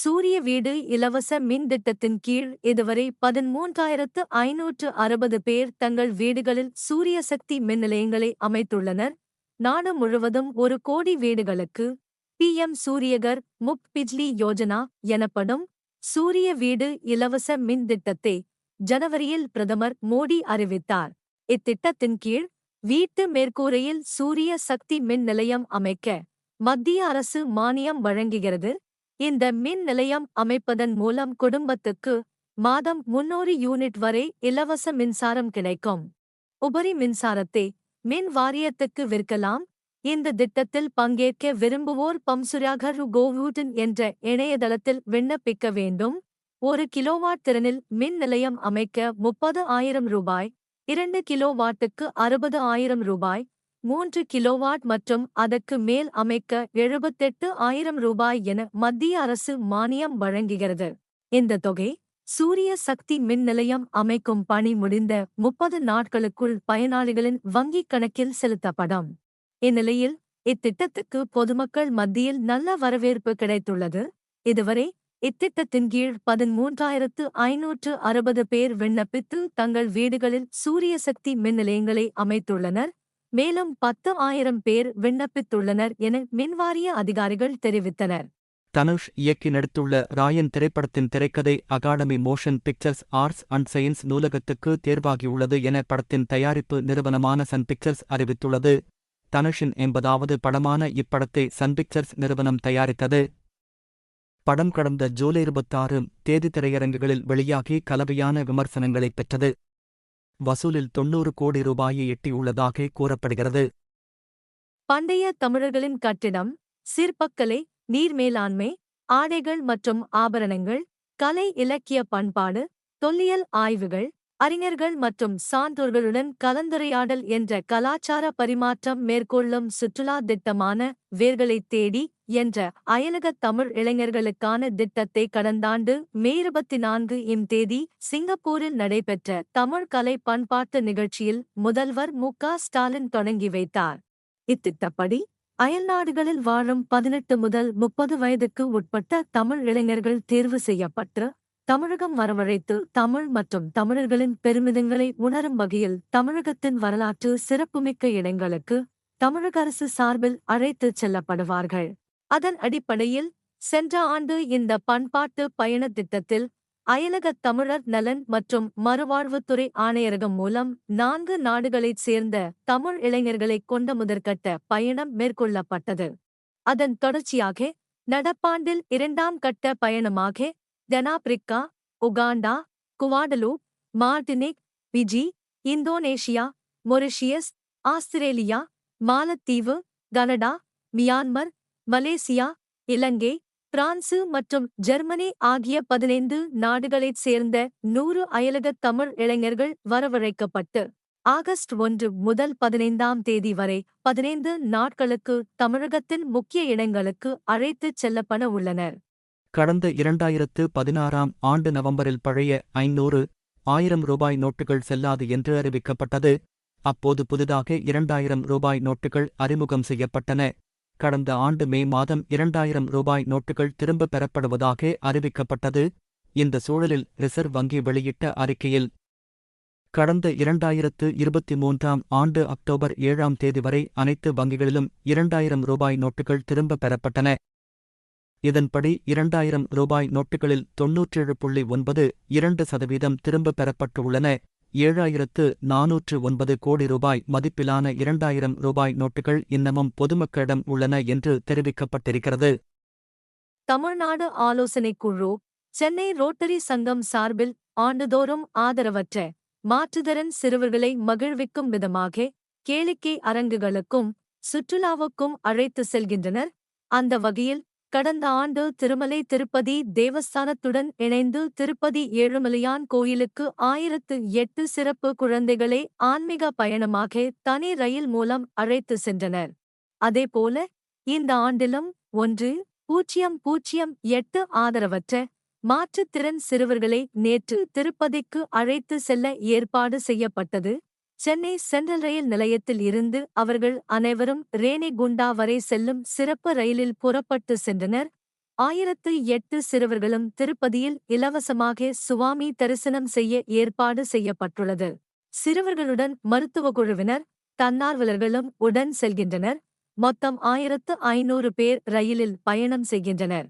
சூரிய வீடு இலவச மின் திட்டத்தின் கீழ் இதுவரை பதிமூன்றாயிரத்து ஐநூற்று அறுபது பேர் தங்கள் வீடுகளில் சூரிய சக்தி மின் நிலையங்களை அமைத்துள்ளனர். நாடு முழுவதும் ஒரு கோடி வீடுகளுக்கு பிஎம் சூரியகர் முக் பிஜ்லி யோஜனா எனப்படும் சூரிய வீடு இலவச மின் திட்டத்தை ஜனவரியில் பிரதமர் மோடி அறிவித்தார். இத்திட்டத்தின் கீழ் வீட்டு மேற்கூரையில் சூரிய சக்தி மின் நிலையம் அமைக்க மத்திய அரசு மானியம் வழங்குகிறது. இந்த மின் நிலையம் அமைப்பதன் மூலம் குடும்பத்துக்கு மாதம் முன்னூறு யூனிட் வரை இலவச மின்சாரம் கிடைக்கும். உபரி மின்சாரத்தை மின் வாரியத்துக்கு விற்கலாம். இந்த திட்டத்தில் பங்கேற்க விரும்புவோர் பம்சுராகர் கோவூட்டன் என்ற இணையதளத்தில் விண்ணப்பிக்க வேண்டும். ஒரு கிலோவாட் திறனில் மின் நிலையம் அமைக்க முப்பது ஆயிரம் ரூபாய் இரண்டு கிலோவாட்டுக்கு அறுபது ஆயிரம் ரூபாய் மூன்று கிலோவாட் மற்றும் அதற்கு மேல் அமைக்க எழுபத்தெட்டு ஆயிரம் ரூபாய் என மத்திய அரசு மானியம் வழங்குகிறது. இந்த தொகை சூரிய சக்தி மின் நிலையம் அமைக்கும் பணி முடிந்த முப்பது நாட்களுக்குள் பயனாளிகளின் வங்கிக் கணக்கில் செலுத்தப்படும். இந்நிலையில் இத்திட்டத்துக்கு பொதுமக்கள் மத்தியில் நல்ல வரவேற்பு கிடைத்துள்ளது. இதுவரை இத்திட்டத்தின் கீழ் பதிமூன்றாயிரத்து ஐநூற்று அறுபது பேர் விண்ணப்பித்து தங்கள் வீடுகளில் சூரிய சக்தி மின் நிலையங்களை அமைத்துள்ளனர். மேலும் பத்து ஆயிரம் பேர் விண்ணப்பித்துள்ளனர் என மின்வாரிய அதிகாரிகள் தெரிவித்தனர். தனுஷ் இயக்கி நடித்துள்ள ராயன் திரைப்படத்தின் திரைக்கதை academy motion pictures arts and science நூலகத்துக்கு தேர்வாகியுள்ளது என படத்தின் தயாரிப்பு நிறுவனமான சன் பிக்சர்ஸ் அறிவித்துள்ளது. தனுஷின் எண்பதாவது படமான இப்படத்தை சன் பிக்சர்ஸ் நிறுவனம் தயாரித்தது. படம் கடந்த ஜூலை இருபத்தாறு தேதி திரையரங்குகளில் வெளியாகி கலவையான விமர்சனங்களைப் பெற்றது. வசூலில் தொன்னூறு கோடி ரூபாயை எட்டியுள்ளதாக கூறப்படுகிறது. பண்டைய தமிழர்களின் கட்டிடம் சிற்பக்கலை நீர் மேலாண்மை ஆடைகள் மற்றும் ஆபரணங்கள் கலை இலக்கிய பண்பாடு தொல்லியல் ஆய்வுகள் அறிஞர்கள் மற்றும் சான்றோர்களுடன் கலந்துரையாடல் என்ற கலாச்சார பரிமாற்றம் மேற்கொள்ளும் சுற்றுலா திட்டமான வேர்களைத் தேடி என்ற அயலகத் தமிழ் இளைஞர்களுக்கான திட்டத்தை கடந்தாண்டு மே இருபத்தி நான்கு இம் தேதி சிங்கப்பூரில் நடைபெற்ற தமிழ் கலை பண்பாட்டு நிகழ்ச்சியில் முதல்வர் மு க. ஸ்டாலின் தொடங்கி வைத்தார். இத்திட்டப்படி அயல்நாடுகளில் வாழும் பதினெட்டு முதல் முப்பது வயதுக்கு உட்பட்ட தமிழ் இளைஞர்கள் தேர்வு செய்யப்பட்டு தமிழகம் வரவழைத்து தமிழ் மற்றும் தமிழர்களின் பெருமிதங்களை உணரும் வகையில் தமிழகத்தின் வரலாற்று சிறப்புமிக்க இடங்களுக்கு தமிழக அரசு சார்பில் அழைத்துச் செல்லப்படுவார்கள். அதன் அடிப்படையில் சென்ற ஆண்டு இந்த பண்பாட்டு பயண திட்டத்தில் அயலகத் தமிழர் நலன் மற்றும் மறுவாழ்வுத்துறை ஆணையரகம் மூலம் நான்கு நாடுகளைச் சேர்ந்த தமிழ் இளைஞர்களைக் கொண்ட முதற்கட்ட பயணம் மேற்கொள்ளப்பட்டது. அதன் தொடர்ச்சியாக நடப்பாண்டில் இரண்டாம் கட்ட பயணமாக தென்னாப்பிரிக்கா Uganda Guadeloupe Martinique Fiji Indonesia Mauritius Australia மாலத்தீவு Canada Myanmar Malaysia Ilangai France மற்றும் ஜெர்மனி ஆகிய பதினைந்து நாடுகளைச் சேர்ந்த நூறு அயலகத் தமிழ் இளைஞர்கள் வரவழைக்கப்பட்டு ஆகஸ்ட் ஒன்று முதல் பதினைந்தாம் தேதி வரை பதினைந்து நாட்களுக்கு தமிழகத்தின் முக்கிய இடங்களுக்கு அழைத்துச் செல்லப்பட உள்ளனர். கடந்த இரண்டாயிரத்து பதினாறாம் ஆண்டு நவம்பரில் பழைய ஐநூறு ஆயிரம் ரூபாய் நோட்டுகள் செல்லாது என்று அறிவிக்கப்பட்டது. அப்போது புதிதாக இரண்டாயிரம் ரூபாய் நோட்டுகள் அறிமுகம் செய்யப்பட்டன. கடந்த ஆண்டு மே மாதம் இரண்டாயிரம் ரூபாய் நோட்டுகள் திரும்பப் பெறப்படுவதாக அறிவிக்கப்பட்டது. இந்த சூழலில் ரிசர்வ் வங்கி வெளியிட்ட அறிக்கையில் கடந்த இரண்டாயிரத்து இருபத்தி மூன்றாம் ஆண்டு அக்டோபர் ஏழாம் தேதி வரை அனைத்து வங்கிகளிலும் இரண்டாயிரம் ரூபாய் நோட்டுகள் திரும்பப் பெறப்பட்டன. இதன்படி இரண்டாயிரம் ரூபாய் நோட்டுகளில் தொன்னூற்றேழு புள்ளி ஒன்பது இரண்டு சதவீதம் திரும்பப் பெறப்பட்டுள்ளன. ஏழாயிரத்து நாநூற்று ஒன்பது கோடி ரூபாய் மதிப்பிலான இரண்டாயிரம் ரூபாய் நோட்டுகள் இன்னமும் பொதுமக்களிடம் உள்ளன என்று தெரிவிக்கப்பட்டிருக்கிறது. தமிழ்நாடு ஆலோசனைக் குழு சென்னை ரோட்டரி சங்கம் சார்பில் ஆண்டுதோறும் ஆதரவற்ற மாற்றுதிறன் சிறுவர்களை மகிழ்விக்கும் விதமாக கேளிக்கை அரங்குகளுக்கும் சுற்றுலாவுக்கும் அழைத்து செல்கின்றனர். அந்த வகையில் கடந்த ஆண்டு திருமலை திருப்பதி தேவஸ்தானத்துடன் இணைந்து திருப்பதி ஏழுமலையான் கோயிலுக்கு ஆயிரத்து எட்டு சிறப்பு குழந்தைகளை ஆன்மீக பயணமாக தனி ரயில் மூலம் அழைத்து சென்றனர். அதேபோல இந்த ஆண்டிலும் ஒன்று பூஜ்ஜியம் பூஜ்ஜியம் எட்டு ஆதரவற்ற மாற்றுத்திறன் சிறுவர்களை நேற்று திருப்பதிக்கு அழைத்து செல்ல ஏற்பாடு செய்யப்பட்டது. சென்னை சென்ட்ரல் ரயில் நிலையத்தில் இருந்து அவர்கள் அனைவரும் ரேனிகுண்டா வரை செல்லும் சிறப்பு ரயிலில் புறப்பட்டு சென்றனர். ஆயிரத்து எட்டு சிறுவர்களும் திருப்பதியில் இலவசமாக சுவாமி தரிசனம் செய்ய ஏற்பாடு செய்யப்பட்டுள்ளது. சிறுவர்களுடன் மருத்துவ குழுவினர் தன்னார்வலர்களும் உடன் செல்கின்றனர். மொத்தம் ஆயிரத்து ஐநூறு பேர் ரயிலில் பயணம் செய்கின்றனர்.